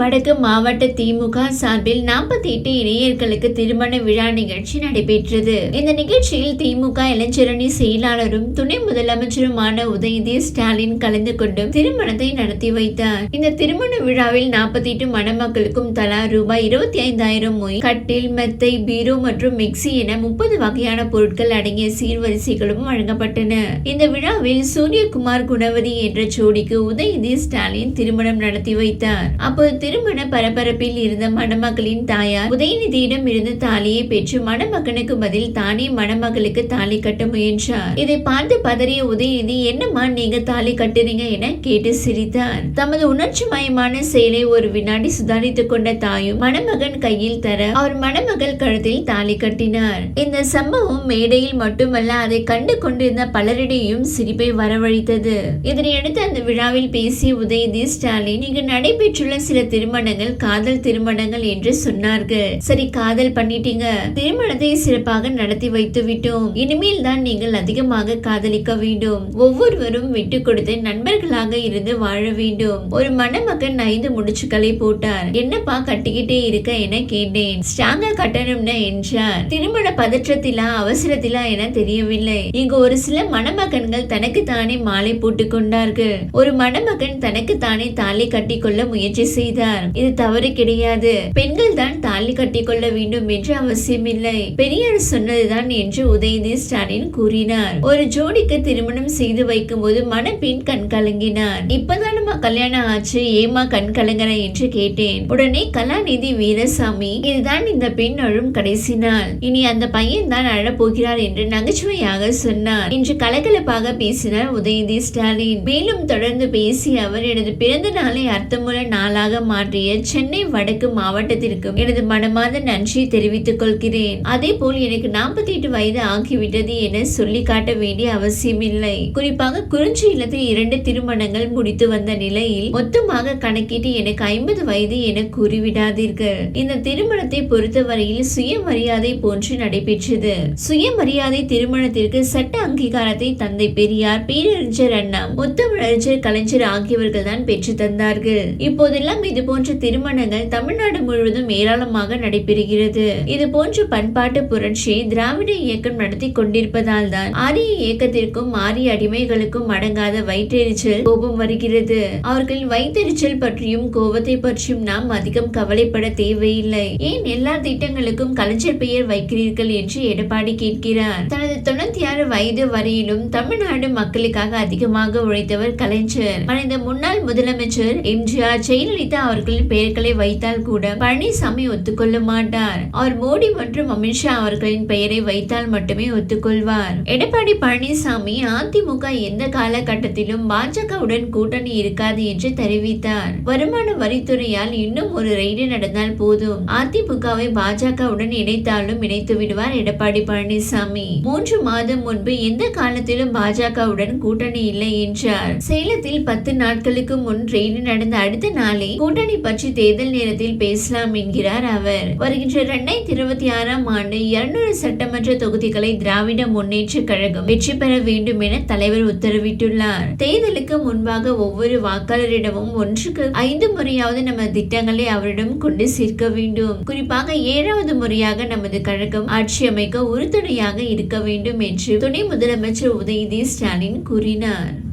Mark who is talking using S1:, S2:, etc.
S1: வடக்கு மாவட்ட திமுக சார்பில் நாற்பத்தி எட்டு இளைஞர்களுக்கு திருமண விழா நிகழ்ச்சி நடைபெற்றது. இந்த நிகழ்ச்சியில் திமுக இளைஞரணி செயலாளரும் துணை முதலமைச்சருமான உதயநிதி ஸ்டாலின் கலந்து கொண்டு திருமணத்தை நடத்தி வைத்தார். இந்த திருமண விழாவில் நாற்பத்தி எட்டு மணமக்களுக்கும் தலா ரூபாய் இருபத்தி ஐந்தாயிரம் மொய் கட்டில் மெத்தை பீரோ மற்றும் மிக்சி என முப்பது வகையான பொருட்கள் அடங்கிய சீர்வரிசைகளும் வழங்கப்பட்டன. இந்த விழாவில் சூரியகுமார் குணவதி என்ற ஜோடிக்கு உதயநிதி ஸ்டாலின் திருமணம் நடத்தி வைத்தார். அப்போது திருமண பரபரப்பில் இருந்த மணமகளின் தாயார் உதயநிதியிடம் இருந்து தாலியை பெற்று மணமகனுக்கு பதில் தானே மணமகளுக்கு தாலி கட்ட முயன்றார். இதை பார்த்து பதறிய உதயநிதி என்னம்மா நீங்க தாலி கட்டுறீங்க என கேட்டு சிரித்தார். தமது உணர்ச்சி மயமான செயலை ஒரு வினாடி சுதாரித்துக் கொண்ட தாயும் மணமகன் கையில் தர அவர் மணமகள் கழுத்தில் தாலி கட்டினார். இந்த சம்பவம் மேடையில் மட்டுமல்ல அதை கண்டு கொண்டிருந்த பலரிடையும் சிரிப்பை வரவழைத்தது. இதனையடுத்து அந்த விழாவில் பேசிய உதயநிதி ஸ்டாலின் இங்கு நடைபெற்றுள்ள சில திருமணங்கள் காதல் திருமணங்கள் என்று சொன்னார்கள். சரி காதல் பண்ணிட்டீங்க. திருமணத்தை சிறப்பாக நடத்தி வைத்து விட்டோம். இனிமேல் தான் நீங்கள் அதிகமாக காதலிக்க வேண்டும். ஒவ்வொருவரும் விட்டு கொடுத்து நண்பர்களாக இருந்து வாழ வேண்டும். ஒரு மணமகன் ஐந்து முடிச்சுக்களை போட்டார். என்னப்பா கட்டிக்கிட்டே இருக்க என கேட்டேன். ஸ்ட்ராங்கா கட்டணும்னு என்றார். திருமண பதற்றத்திலா அவசரத்திலா என தெரியவில்லை. இங்கு ஒரு சில மணமகன்கள் தனக்கு தானே மாலை போட்டுக் கொண்டார்கள். ஒரு மணமகன் தனக்கு தானே தாலி கட்டிக்கொள்ள முயற்சி செய்தார். இது தவறு கிடையாது. பெண்கள் தான் தாலி கட்டிக்கொள்ள வேண்டும் என்று அவசியமில்லை. பெரியார் சொன்னதுதான் என்று உதயநிதி ஸ்டாலின் கூறினார். ஒரு ஜோடிக்கு திருமணம் செய்து வைக்கும் போது மணப்பெண் கண் கலங்கினார். இப்பதானமா கல்யாணம் ஆச்சு? ஏமா கண் கலங்குற என்று கேட்டேன். உடனே கலாநிதி வீரசாமி இதுதான் இந்த பெண் அழும் கடைசி நாள். இனி அந்த பையன் தான் அழப்போகிறார் என்று நகைச்சுவையாக சொன்னார். இன்று கலகலப்பாக பேசினார் உதயநிதி ஸ்டாலின். மேலும் தொடர்ந்து பேசிய அவர் எனது பிறந்த நாளை அர்த்தமுள்ள நாளாக மாற்றிய சென்னை வடக்கு மாவட்டத்திற்கும் எனது மனமார்ந்த நன்றி தெரிவித்துக் கொள்கிறேன். அதே போல் எனக்கு நாற்பத்தி எட்டு வயது ஆகிவிட்டது என சொல்லி காட்ட வேண்டிய அவசியமில்லை. குறிப்பாக குறிஞ்சி இல்லத்தில் இரண்டு திருமணங்கள் முடித்து வந்த நிலையில் மொத்தமாக கணக்கிட்டு எனக்கு ஐம்பது வயது என கூறிவிடாதீர்கள். இந்த திருமணத்தை பொறுத்தவரையில் சுயமரியாதை போன்று நடைபெற்றது. சுயமரியாதை திருமணத்திற்கு சட்ட அங்கீகாரத்தை தந்தை பெரியார் பேரறிஞர் அண்ணா முத்தமிழறிஞர் கலைஞர் ஆகியவர்கள் தான் பெற்று தந்தார்கள். இப்போதெல்லாம் இது போன்ற திருமணங்கள் தமிழ்நாடு முழுவதும் ஏராளமாக நடைபெறுகிறது. இது போன்ற பண்பாட்டு புரட்சியை திராவிட இயக்கம் நடத்தி கொண்டிருப்பதால் தான் ஆரிய இயக்கத்திற்கும் ஆரிய அடிமைகளுக்கும் அடங்காத வயிற்றெரிச்சல் கோபம் வருகிறது. அவர்களின் வயிற்றெரிச்சல் பற்றியும் கோபத்தை பற்றியும் நாம் அதிகம் கவலைப்பட தேவையில்லை. ஏன் எல்லா திட்டங்களுக்கும் கலைஞர் பெயர் வைக்கிறீர்கள் என்று எடப்பாடி கேட்கிறார். தனது தொண்ணூத்தி ஆறு வயது வரையிலும் தமிழ்நாடு மக்களுக்காக அதிகமாக உழைத்தவர் கலைஞர். மறைந்த முன்னாள் முதலமைச்சர் எம்ஜிஆர் ஜெயலலிதா அவர்களின் பெயர்களை வைத்தால் கூட பழனிசாமி ஒத்துக்கொள்ள மாட்டார். அவர் மோடி மற்றும் அமித்ஷா அவர்களின் பெயரை வைத்தால் மட்டுமே ஒத்துக்கொள்வார். எடப்பாடி பழனிசாமி அதிமுக எந்த காலகட்டத்திலும் பாஜகவுடன் கூட்டணி இருக்காது என்று தெரிவித்தார். வருமான வரித்துறையால் இன்னும் ஒரு ரெய்டு நடந்தால் போதும். அதிமுகவை பாஜகவுடன் இணைத்தாலும் இணைத்து விடுவார் எடப்பாடி பழனிசாமி. மூன்று மாதம் முன்பு எந்த காலத்திலும் பாஜகவுடன் கூட்டணி இல்லை என்றார். சேலத்தில் பத்து நாட்களுக்கு முன் ரெய்டு நடந்த அடுத்த நாளே கூட்டணி பற்றி தேர்தல் நேரத்தில் பேசலாம் என்கிறார் அவர். வருகின்ற இரண்டாயிரத்தி இருபத்தி ஆறாம் ஆண்டு இருநூறு சட்டமன்ற தொகுதிகளை திராவிட முன்னேற்ற கழகம் வெற்றி பெற வேண்டும் என தலைவர் உத்தரவிட்டுள்ளார். தேர்தலுக்கு முன்பாக ஒவ்வொரு வாக்காளரிடமும் ஒன்றுக்கு ஐந்து முறையாவது நமது திட்டங்களை அவரிடம் கொண்டு சேர்க்க வேண்டும். குறிப்பாக ஏழாவது முறையாக நமது கழகம் ஆட்சி அமைக்க உறுதுணையாக இருக்க வேண்டும் என்று துணை முதலமைச்சர் உதயநிதி ஸ்டாலின் கூறினார்.